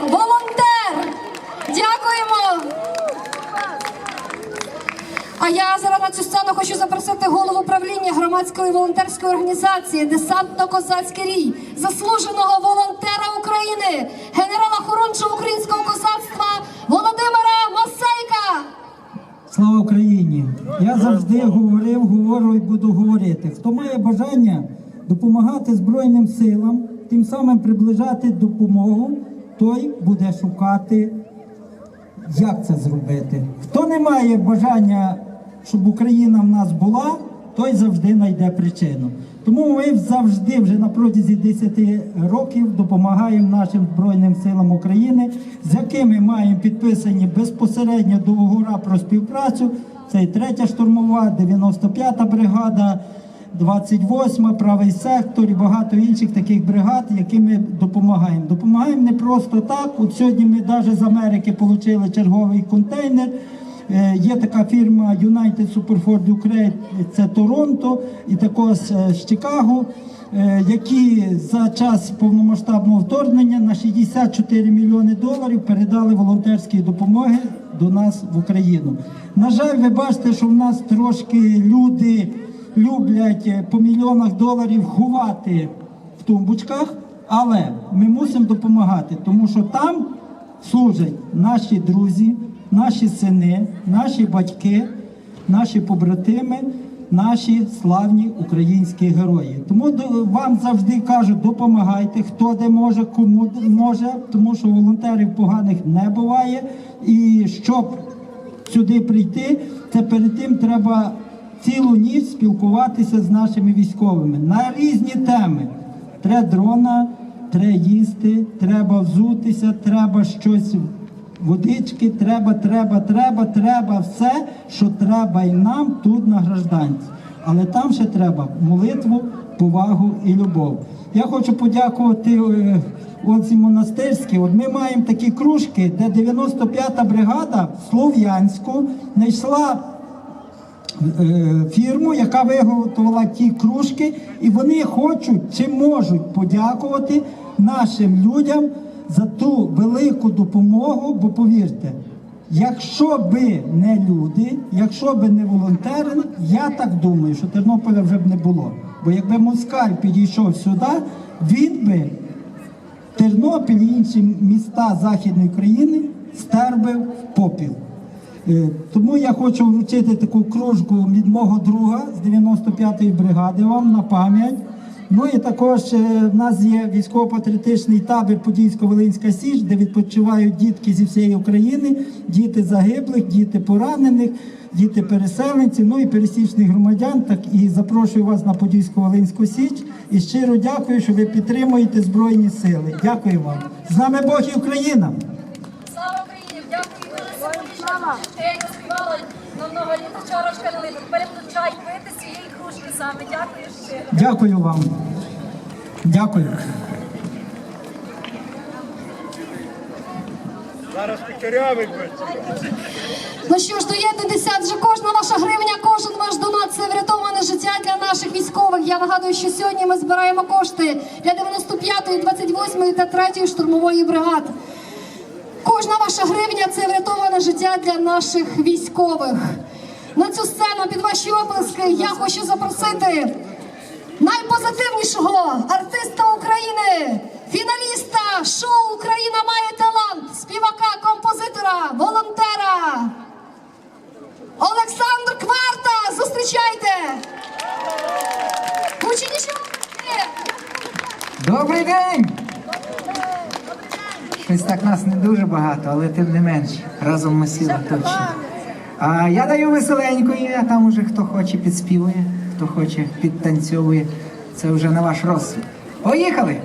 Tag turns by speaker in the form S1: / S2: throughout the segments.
S1: волонтер. Дякуємо. А я зараз на цю сцену хочу запросити голову правління громадської волонтерської організації Десантно-Козацький рій, заслуженого волонтера України, генерала Хорунжого українського козацтва Володимира Масейка.
S2: Слава Україні! Я завжди говорив, говорю і буду говорити. Хто має бажання допомагати Збройним силам, тим самим приближати допомогу, той буде шукати, як це зробити. Хто не має бажання, щоб Україна в нас була, той завжди знайде причину. Тому ми завжди вже на протязі 10 років допомагаємо нашим Збройним силам України, з якими маємо підписані безпосередньо договора про співпрацю. Це і 3 штурмова, 95-та бригада, 28-ма, правий сектор і багато інших таких бригад, яким ми допомагаємо. Допомагаємо не просто так. От сьогодні ми навіть з Америки отримали черговий контейнер. Е, Є така фірма United Superford Ukraine, це Торонто, і також е, з Чикаго, е, які за час повномасштабного вторгнення на 64 мільйони доларів передали волонтерські допомоги до нас в Україну. На жаль, ви бачите, що в нас трошки люди люблять е, по мільйонах доларів ховати в тумбочках, але ми мусимо допомагати, тому що там служать наші друзі, наші сини, наші батьки, наші побратими, наші славні українські герої. Тому вам завжди кажуть, допомагайте, хто де може, кому може, тому що волонтерів поганих не буває. І щоб сюди прийти, це перед тим треба цілу ніч спілкуватися з нашими військовими на різні теми. Треба дрона, треба їсти, треба взутися, треба щось водички, треба, треба, треба, треба все, що треба і нам тут на гражданці. Але там ще треба молитву, повагу і любов. Я хочу подякувати е, Олці Монастирській. От ми маємо такі кружки, де 95-та бригада Слов'янську знайшла фірму, яка виготовила ті кружки, і вони хочуть чи можуть подякувати нашим людям за ту велику допомогу. Бо повірте, якщо би не люди, якщо би не волонтери, я так думаю, що Тернополя вже б не було. Бо якби москаль підійшов сюди, він би Тернопіль і інші міста Західної України стербив в попіл. Е, Тому я хочу вручити таку кружку від мого друга з 95-ї бригади вам на пам'ять. Ну і також е, в нас є військово-патріотичний табір Подільсько-Волинська Січ, де відпочивають дітки зі всієї України, діти загиблих, діти поранених, діти переселенців, ну і пересічних громадян. Так і запрошую вас на Подільсько-Волинську Січ. І щиро дякую, що ви підтримуєте Збройні Сили. Дякую вам. З нами Бог і Україна!
S1: Слава Україні! Дякую много літа чарочка. Тепер буду чай пити з цієї кружки саме. Дякую щиро.
S2: Дякую вам. Дякую.
S3: Зараз пікарявий буде.
S1: Ну що ж, доєднуйтеся, адже кожна ваша гривня, кожен ваш донат це врятоване життя для наших військових. Я нагадую, що сьогодні ми збираємо кошти для 95-ї, 28-ї та 3-ї штурмової бригад. Кожна ваша гривня це врятоване життя для наших військових. На цю сцену під ваші оплески я хочу запросити найпозитивнішого артиста України, фіналіста шоу Україна має талант, співака, композитора, волонтера. Олександр Кварта, зустрічайте! Гучніше!
S4: Добрий день! Щось так нас не дуже багато, але тим не менш, разом ми сила точно. А я даю веселенької, а там уже хто хоче підспівує, хто хоче підтанцьовує. Це вже на ваш розсуд. Поїхали!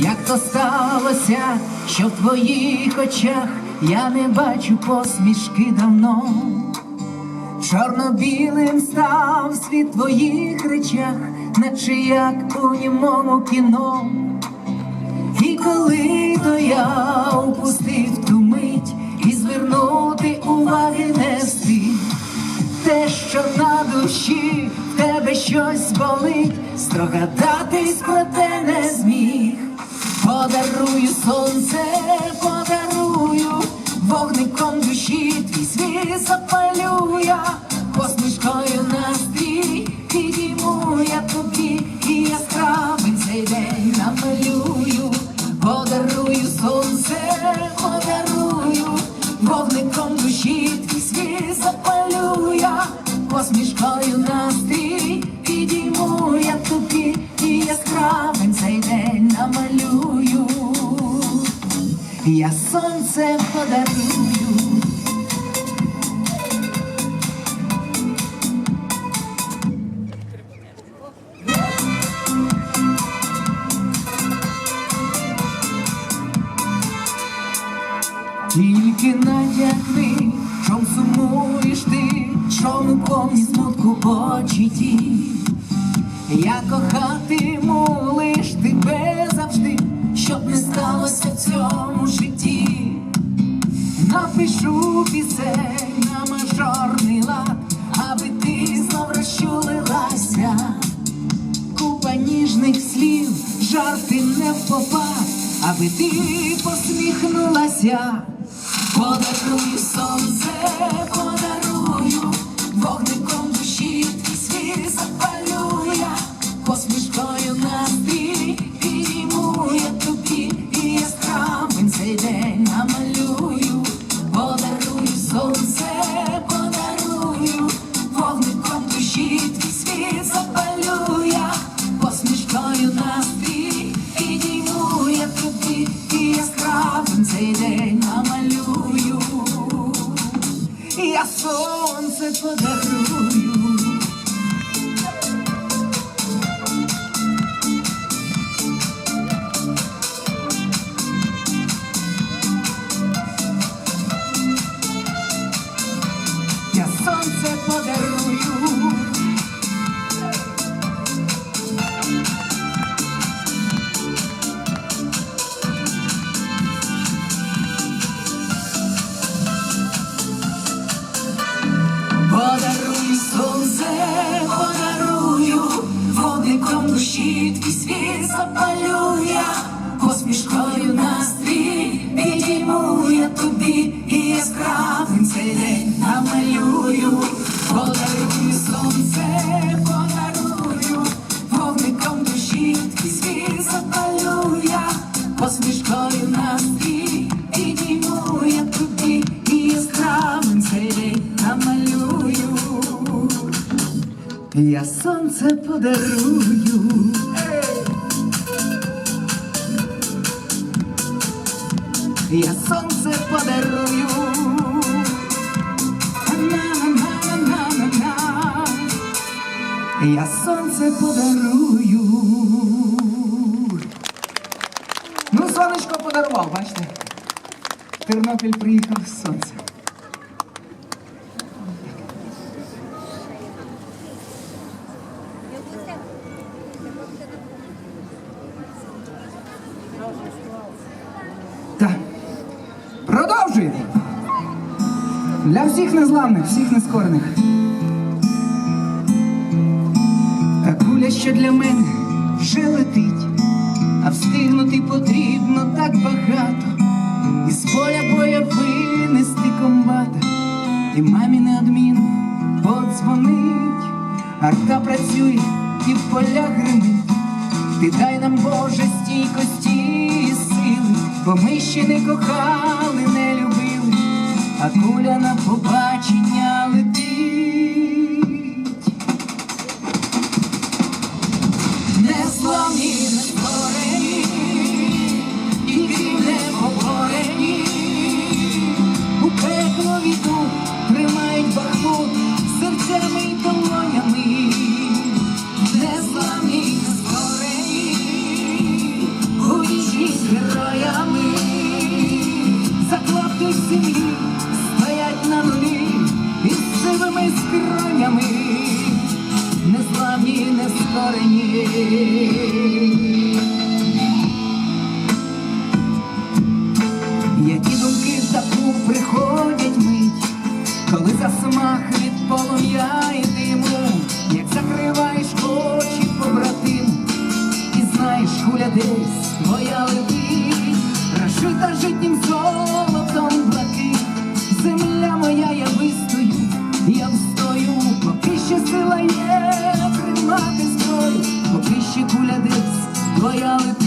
S4: Як то сталося, що в твоїх очах я не бачу посмішки давно. Чорно-білим став світ твоїх речах, наче як у німому кіно. І коли то я упустив ту мить і
S5: звернути уваги не встиг те, що на душі в тебе щось болить, здогадатись про те не зміг, подарую сонце, подарую вогником душі твій світ запалю я, повні смутку очі ті. Я кохатиму лиш тебе завжди, щоб не сталося в цьому житті. Напишу пісень на мажорний лад, аби ти знов розчулилася. Купа ніжних слів, жарти не в попад, аби ти посміхнулася. Подарую сонце, подарую. Я сонце подарую. Я сонце подарую. Ну, сонечко подарував, бачите? Тернопіль приїхав з сонцем. Так. Продовжуємо. Для всіх незламних, всіх нескорених. Та куля, що для мене вже летить, а встигнути потрібно так багато. Із поля боя винести комбата, і мамі неодмінно подзвонить, арта працює і в полях гримить. Ти дай нам Боже стійкості і сили, бо ми ще не кохали, не а куля на побачення милість моя летить, розшита житнім золотом блакить, земля моя, я вистою, я встою, поки ще сила є, тримати зброю, поки ще куля десь твоя летить.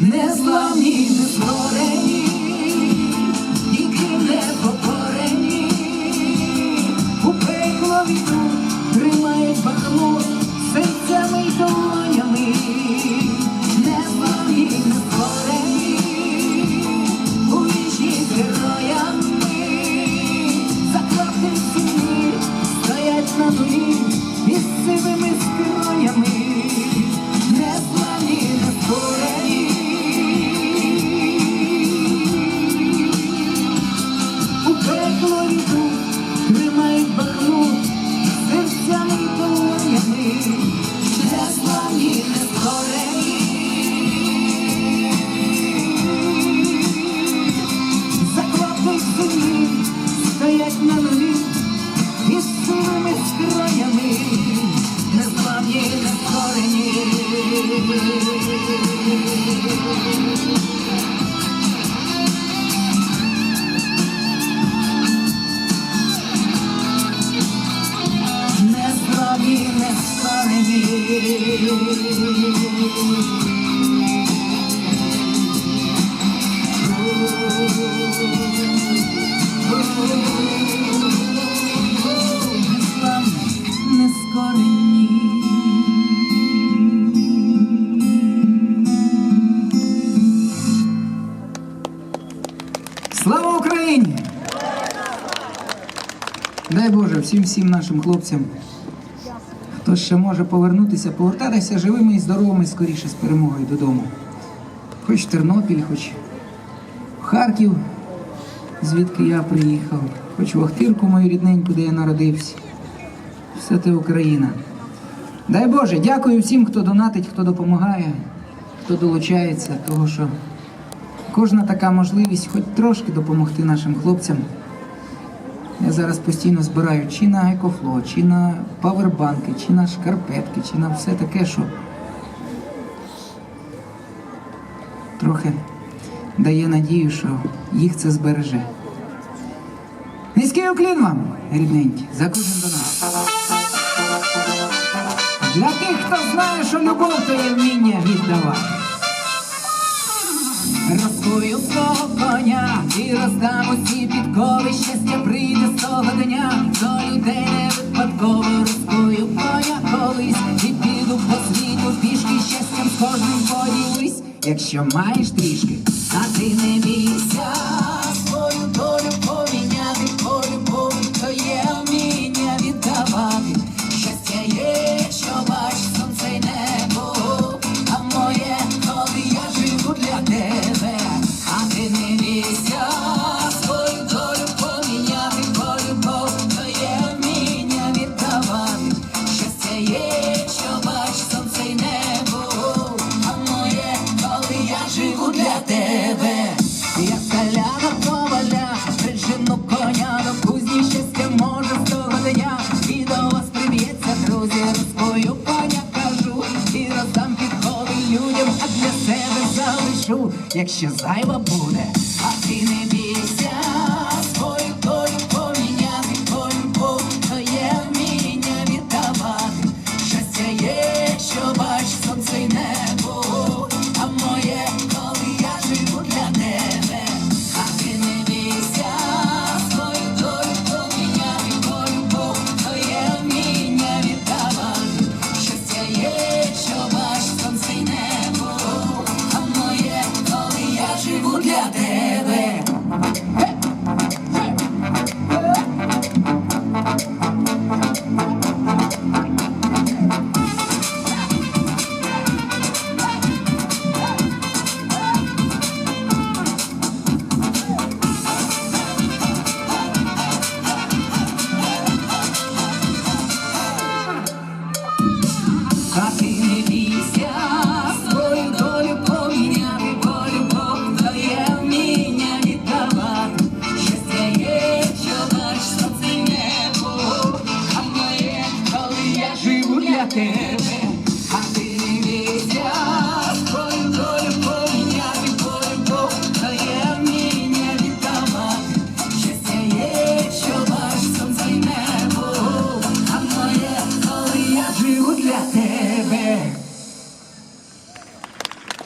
S5: Незламні, не зброї. Слава Україні! Дай Боже всім всім нашим хлопцям, хто ще може повернутися, повертатися живими і здоровими скоріше з перемогою додому. Хоч Тернопіль, хоч Харків, звідки я приїхав, хоч в Охтирку мою рідненьку, де я народився. Все те Україна. Дай Боже, дякую всім, хто донатить, хто допомагає, хто долучається, того що кожна така можливість хоч трошки допомогти нашим хлопцям. Зараз постійно збираю чи на екофло, чи на павербанки, чи на шкарпетки, чи на все таке, що трохи дає надію, що їх це збереже. Низький уклін вам, рідненькі, за кожен донат. Для тих, хто знає, що любов то вміння віддавати. Розкую свого коня і роздам усі підкови. Щастя з того дня, до людей не випадково розкую я колись і піду по світу пішки, щастям з кожним поділись. Якщо маєш трішки, а ти не бійся, залишу, якщо зайва